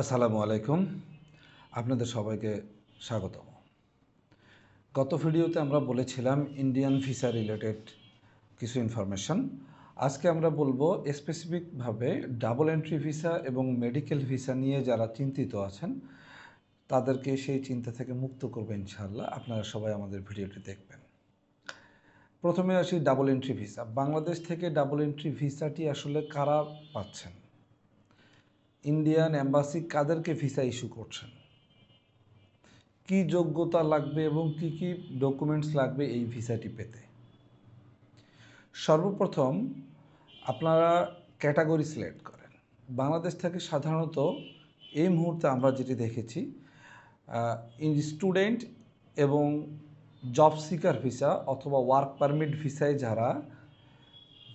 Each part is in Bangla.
আসসালামু আলাইকুম। আপনাদের সবাইকে স্বাগতম। গত ভিডিওতে আমরা বলেছিলাম ইন্ডিয়ান ভিসা রিলেটেড কিছু ইনফরমেশন আজকে আমরা বলব স্পেসিফিকভাবে ডাবল এন্ট্রি ভিসা এবং মেডিকেল ভিসা নিয়ে যারা চিন্তিত আছেন, তাদেরকে সেই চিন্তা থেকে মুক্ত করবে ইনশাআল্লাহ। আপনারা সবাই আমাদের ভিডিওটি দেখবেন। প্রথমে আসি ডাবল এন্ট্রি ভিসা বাংলাদেশ থেকে ডাবল এন্ট্রি ভিসাটি আসলে কারা পাচ্ছেন? ইন্ডিয়ান এম্বাসি কাদেরকে ভিসা ইস্যু করছেন কি যোগ্যতা লাগবে এবং কি কি ডকুমেন্টস লাগবে এই ভিসাটি পেতে? সর্বপ্রথম আপনারা ক্যাটাগরি সিলেক্ট করেন। বাংলাদেশ থেকে সাধারণত এই মুহূর্তে আমরা যেটি দেখেছি স্টুডেন্ট এবং জব সিকার ভিসা অথবা ওয়ার্ক পারমিট ভিসায় যারা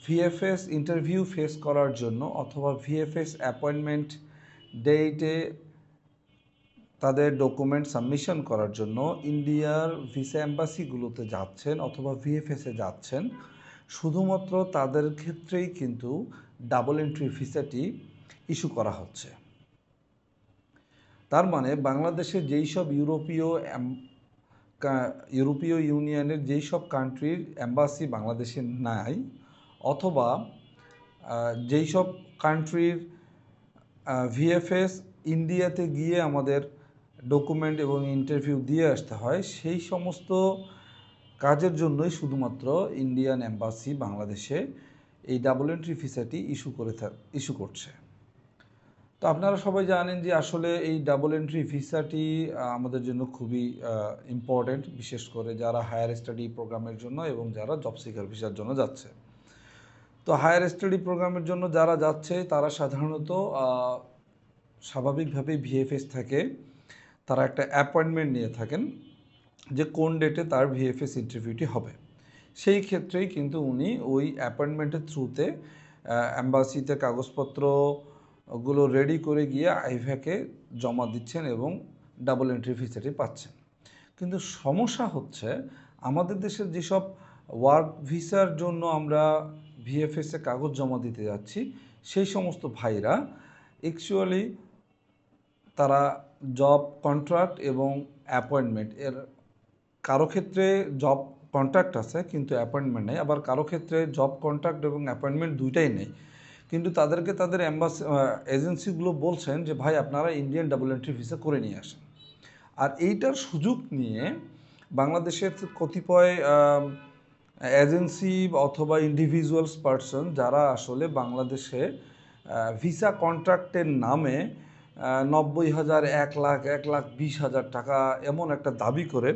ভিএফএস ইন্টারভিউ ফেস করার জন্য অথবা ভিএফএস অ্যাপয়েন্টমেন্ট ডেটে তাদের ডকুমেন্ট সাবমিশন করার জন্য ইন্ডিয়ার ভিসা অ্যাম্বাসিগুলোতে যাচ্ছেন অথবা ভিএফএসে যাচ্ছেন। শুধুমাত্র তাদের ক্ষেত্রেই কিন্তু ডাবল এন্ট্রি ভিসাটি ইস্যু করা হচ্ছে। তার মানে বাংলাদেশের যেই সব ইউরোপীয় ইউরোপীয় ইউনিয়নের যেই সব কান্ট্রির অ্যাম্বাসি বাংলাদেশে নাই অথবা যেই সব কান্ট্রির ভিএফএস ইন্ডিয়াতে গিয়ে আমাদের ডকুমেন্ট এবং ইন্টারভিউ দিয়ে আসতে হয়, সেই সমস্ত কাজের জন্যই শুধুমাত্র ইন্ডিয়ান এম্বাসি বাংলাদেশে এই ডাবল এন্ট্রি ভিসাটি ইস্যু করে ইস্যু করছে। তো আপনারা সবাই জানেন যে আসলে এই ডাবল এন্ট্রি ভিসাটি আমাদের জন্য খুবই ইম্পর্ট্যান্ট বিশেষ করে যারা হায়ার স্টাডি প্রোগ্রামের জন্য এবং যারা জব সিকার ভিসার জন্য যাচ্ছে। তো হায়ার স্টাডি প্রোগ্রামের জন্য যারা যাচ্ছে তারা সাধারণত আহ, স্বাভাবিকভাবেই ভিএফএস থাকে। তারা একটা অ্যাপয়েন্টমেন্ট নিয়ে থাকেন যে কোন ডেটে তার ভিএফএস ইন্টারভিউটি হবে। সেই ক্ষেত্রেই কিন্তু উনি ওই অ্যাপয়েন্টমেন্টের থ্রুতে অ্যাম্বাসিতে কাগজপত্রগুলো রেডি করে গিয়ে আইভ্যাকে জমা দিচ্ছেন এবং ডাবল এন্ট্রি ভিসাটি পাচ্ছেন। কিন্তু সমস্যা হচ্ছে আমাদের দেশের যেসব ওয়ার্ক ভিসার জন্য আমরা ভিএফএসে কাগজ জমা দিতে যাচ্ছি, সেই সমস্ত ভাইরা অ্যাকচুয়ালি তারা জব কন্ট্রাক্ট এবং অ্যাপয়েন্টমেন্ট এর কারও ক্ষেত্রে জব কন্ট্রাক্ট আছে কিন্তু অ্যাপয়েন্টমেন্ট নেই, আবার কারও ক্ষেত্রে জব কন্ট্রাক্ট এবং অ্যাপয়েন্টমেন্ট দুইটাই নেই। কিন্তু তাদেরকে তাদের অ্যাম্বাস এজেন্সিগুলো বলছেন যে, ভাই, আপনারা ইন্ডিয়ান ডাবল এন্ট্রি ভিসা করে নিয়ে আসেন। আর এইটার সুযোগ নিয়ে বাংলাদেশের কতিপয় এজেন্সি অথবা ইন্ডিভিজুয়ালস পার্সন যারা আসলে বাংলাদেশে ভিসা কন্ট্রাক্টের নামে নব্বই হাজার এক লাখ এক লাখ বিশ হাজার টাকা এমন একটা দাবি করে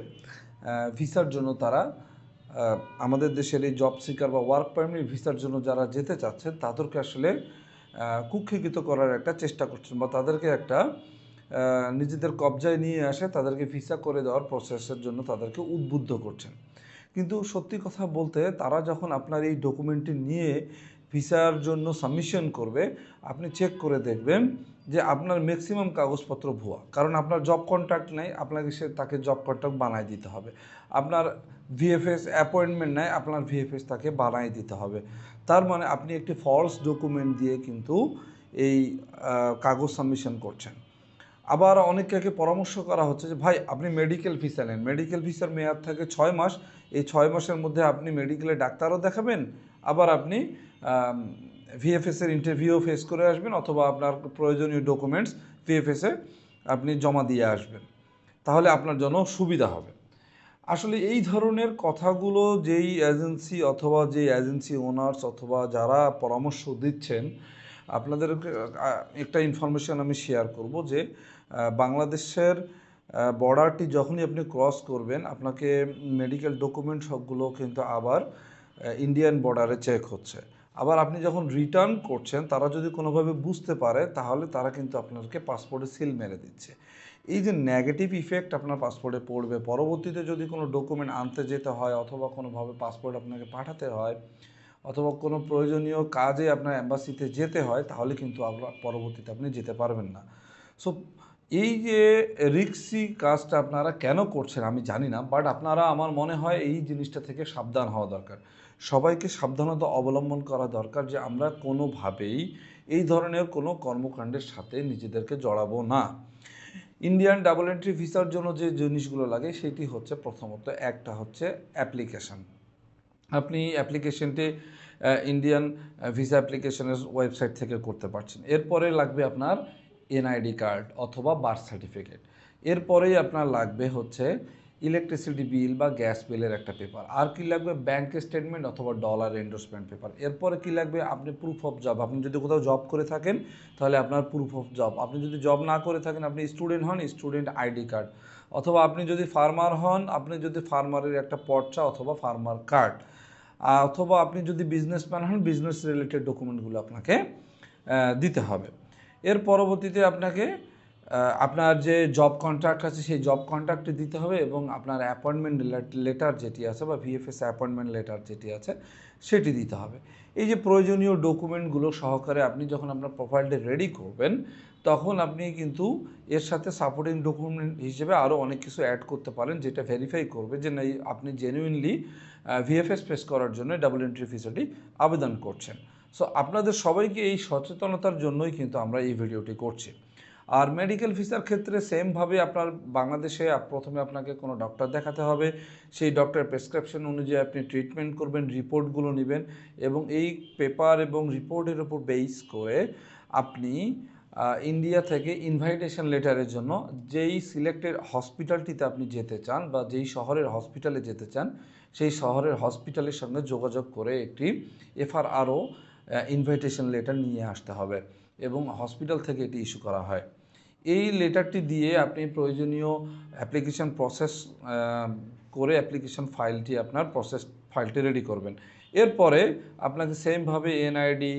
ভিসার জন্য তারা আমাদের দেশের এই জব সিকার বা ওয়ার্ক পারমিট ভিসার জন্য যারা যেতে চাচ্ছেন তাদেরকে আসলে আহ, কুক্ষিগত করার একটা চেষ্টা করছেন বা তাদেরকে একটা নিজেদের কবজায় নিয়ে আসে তাদেরকে ভিসা করে দেওয়ার প্রসেসের জন্য তাদেরকে উদ্বুদ্ধ করছেন। কিন্তু সত্যি কথা বলতে তারা যখন আপনার এই ডকুমেন্টটি নিয়ে ভিসার জন্য সাবমিশন করবে, আপনি চেক করে দেখবেন যে আপনার ম্যাক্সিমাম কাগজপত্র ভুয়া। কারণ আপনার জব কন্ট্রাক্ট নেই, আপনাকে সে তাকে জব কন্ট্রাক্ট বানায় দিতে হবে। আপনার ভিএফএস অ্যাপয়েন্টমেন্ট নেয় আপনার ভিএফএস তাকে বানায় দিতে হবে। তার মানে আপনি একটি ফলস ডকুমেন্ট দিয়ে কিন্তু এই কাগজ সাবমিশন করছেন। আবার অনেককে পরামর্শ করা হচ্ছে যে, ভাই, আপনি মেডিকেল ভিসা নেন। মেডিকেল ভিসার মেয়াদ থাকে ছয় মাস। এই ছয় মাসের মধ্যে আপনি মেডিকেলে ডাক্তারও দেখাবেন। আবার আপনি ভিএফএসের ইন্টারভিউ ফেস করে আসবেন অথবা আপনার প্রয়োজনীয় ডকুমেন্টস ভিএফএসে আপনি জমা দিয়ে আসবেন। তাহলে আপনার জন্য সুবিধা হবে। আসলে এই ধরনের কথাগুলো যেই এজেন্সি অথবা যে এজেন্সি ওনার্স অথবা যারা পরামর্শ দিচ্ছেন আপনাদেরকে একটা ইনফরমেশন আমি শেয়ার করব যে বাংলাদেশের বর্ডারটি যখনই আপনি ক্রস করবেন, আপনাকে মেডিকেল ডকুমেন্ট সবগুলো কিন্তু আবার ইন্ডিয়ান বর্ডারে চেক হচ্ছে। আবার আপনি যখন রিটার্ন করছেন, তারা যদি কোনোভাবে বুঝতে পারে, তাহলে তারা কিন্তু আপনাকে পাসপোর্টে সিল মেরে দিচ্ছে। এই যে নেগেটিভ ইফেক্ট আপনার পাসপোর্টে পড়বে, পরবর্তীতে যদি কোনো ডকুমেন্ট আনতে যেতে হয়, অথবা কোনোভাবে পাসপোর্ট আপনাকে পাঠাতে হয় অথবা কোনো প্রয়োজনীয় কাজে আপনার অ্যাম্বাসিতে যেতে হয় তাহলে কিন্তু আপনার পরবর্তীতে আপনি যেতে পারবেন না। সো এই যে রিক্সি কাজটা আপনারা কেন করছেন আমি জানি না বাট আপনারা আমার মনে হয় এই জিনিসটা থেকে সাবধান হওয়া দরকার। সবাইকে সাবধানতা অবলম্বন করা দরকার যে আমরা কোনোভাবেই এই ধরনের কোনো কর্মকাণ্ডের সাথে নিজেদেরকে জড়াবো না। ইন্ডিয়ান ডাবল এন্ট্রি ভিসার জন্য যে জিনিসগুলো লাগে সেটি হচ্ছে প্রথমত একটা হচ্ছে অ্যাপ্লিকেশন আপনি অ্যাপ্লিকেশনটি ইন্ডিয়ান ভিসা অ্যাপ্লিকেশনের ওয়েবসাইট থেকে করতে পারছেন। এরপরে লাগবে আপনার এনআইডি কার্ড অথবা বার্থ সার্টিফিকেট এরপরেই আপনার লাগবে হচ্ছে ইলেকট্রিসিটি বিল বা গ্যাস বিলের একটা পেপার আর কি লাগবে? ব্যাংক স্টেটমেন্ট অথবা ডলার এন্ডোর্সমেন্ট পেপার এরপরে কি লাগবে? আপনি প্রুফ অফ জব আপনি যদি কোথাও জব করে থাকেন, তাহলে আপনার প্রুফ অফ জব আপনি যদি জব না করে থাকেন, আপনি স্টুডেন্ট হন স্টুডেন্ট আইডি কার্ড অথবা আপনি যদি ফার্মার হন, আপনি যদি ফার্মারের একটা পর্চা অথবা ফার্মার কার্ড অথবা আপনি যদি বিজনেস বিজনেসম্যান হন বিজনেস রিলেটেড ডকুমেন্টগুলো আপনাকে দিতে হবে। এর পরবর্তীতে আপনাকে আপনার যে জব কন্ট্রাক্ট আছে, সেই জব কন্ট্রাক্টটি দিতে হবে এবং আপনার অ্যাপয়েন্টমেন্ট লেটার যেটি আছে বা ভিএফএস অ্যাপয়েন্টমেন্ট লেটার যেটি আছে, সেটি দিতে হবে। এই যে প্রয়োজনীয় ডকুমেন্টগুলো সহকারে আপনি যখন আপনার প্রোফাইলটি রেডি করবেন তখন আপনি কিন্তু এর সাথে সাপোর্টিং ডকুমেন্ট হিসেবে আরও অনেক কিছু অ্যাড করতে পারেন, যেটা ভেরিফাই করবে যে না আপনি জেনুইনলি ভিএফএস ফেস করার জন্য ডাবল এন্ট্রি ভিসাটি আবেদন করছেন। সো আপনাদের সবাইকে এই সচেতনতার জন্যই কিন্তু আমরা এই ভিডিওটি করছি। আর মেডিকেল ভিসার ক্ষেত্রে সেমভাবে আপনার বাংলাদেশে প্রথমে আপনাকে কোনো ডক্টর দেখাতে হবে। সেই ডক্টর প্রেসক্রিপশন অনুযায়ী আপনি ট্রিটমেন্ট করবেন রিপোর্টগুলো নেবেন এবং এই পেপার এবং রিপোর্টের উপর বেস করে আপনি ইন্ডিয়া থেকে ইনভাইটেশন লেটারের জন্য যেই সিলেক্টেড হসপিটালটিতে আপনি যেতে চান বা যেই শহরের হসপিটালে যেতে চান, সেই শহরের হসপিটালের সঙ্গে যোগাযোগ করে একটি এফআরআরও ইনভাইটেশন লেটার নিয়ে আসতে হবে এবং হসপিটাল থেকে এটি ইস্যু করা হয়। এই লেটারটি দিয়ে আপনি প্রয়োজনীয় অ্যাপ্লিকেশন প্রসেস করে অ্যাপ্লিকেশন ফাইলটি আপনার প্রসেস ফাইলটি রেডি করবেন। এরপরে আপনাকে সেমভাবে এনআইডি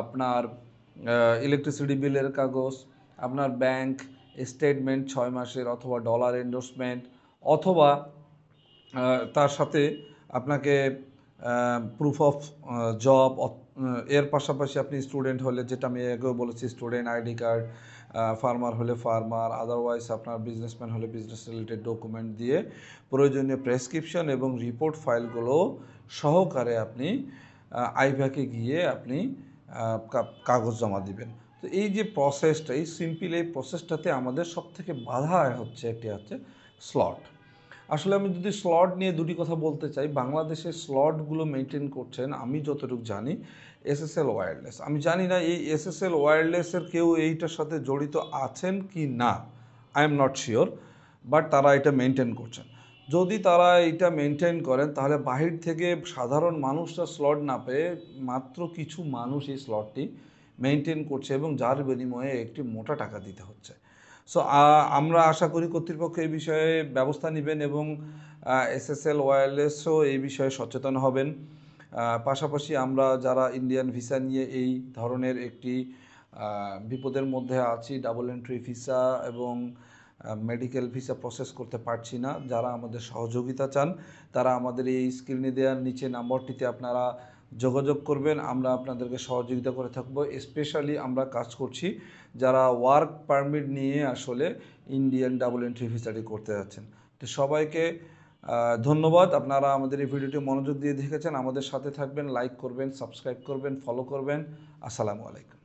আপনার ইলেকট্রিসিটি বিলের কাগজ, আপনার ব্যাংক স্টেটমেন্ট ছয় মাসের অথবা ডলার এন্ডোর্সমেন্ট অথবা তার সাথে আপনাকে প্রুফ অফ জব এর পাশাপাশি আপনি স্টুডেন্ট হলে, যেটা আমি আগেও বলেছি স্টুডেন্ট আইডি কার্ড ফার্মার হলে ফার্মার আদারওয়াইজ আপনার বিজনেসম্যান হলে বিজনেস রিলেটেড ডকুমেন্ট দিয়ে প্রয়োজনীয় প্রেসক্রিপশন এবং রিপোর্ট ফাইলগুলো সহকারে আপনি আইভ্যাকে গিয়ে আপনি কাগজ জমা দিবেন। তো এই যে প্রসেসটা এই সিম্পল এই প্রসেসটাতে আমাদের সব থেকে বাধা হচ্ছে একটি হচ্ছে স্লট আসলে আমি যদি স্লট নিয়ে দুটি কথা বলতে চাই বাংলাদেশের স্লটগুলো মেনটেন করছেন, আমি যতটুকু জানি এসএসএল ওয়্যারলেস আমি জানি না এই এসএসএল ওয়্যারলেসের কেউ এইটার সাথে জড়িত আছেন কি না I am not sure but তারা এটা মেনটেন করছেন। যদি তারা এটা মেনটেন করেন, তাহলে বাহির থেকে সাধারণ মানুষরা স্লট না পেয়ে মাত্র কিছু মানুষ এই স্লটটি মেনটেন করছে এবং যার বিনিময়ে একটি মোটা টাকা দিতে হচ্ছে। সো আমরা আশা করি কর্তৃপক্ষ এই বিষয়ে ব্যবস্থা নেবেন এবং এসএসএল ওয়্যারলেসও এই বিষয়ে সচেতন হবেন। পাশাপাশি আমরা যারা ইন্ডিয়ান ভিসা নিয়ে এই ধরনের একটি বিপদের মধ্যে আছি ডাবল এন্ট্রি ভিসা এবং মেডিকেল ভিসা প্রসেস করতে পারছি না। যারা আমাদের সহযোগিতা চান, তারা আমাদের এই স্ক্রিনে দেওয়ার নিচে নাম্বারটিতে আপনারা যোগাযোগ করবেন। আমরা আপনাদেরকে সহযোগিতা করে থাকব। স্পেশালি আমরা কাজ করছি যারা ওয়ার্ক পারমিট নিয়ে আসলে ইন্ডিয়ান ডাবল এন্ট্রি ভিসাটি করতে যাচ্ছেন। তো সবাইকে ধন্যবাদ। আপনারা আমাদের এই ভিডিওটি মনোযোগ দিয়ে দেখেছেন। আমাদের সাথে থাকবেন লাইক করবেন সাবস্ক্রাইব করবেন ফলো করবেন। আসসালামু আলাইকুম।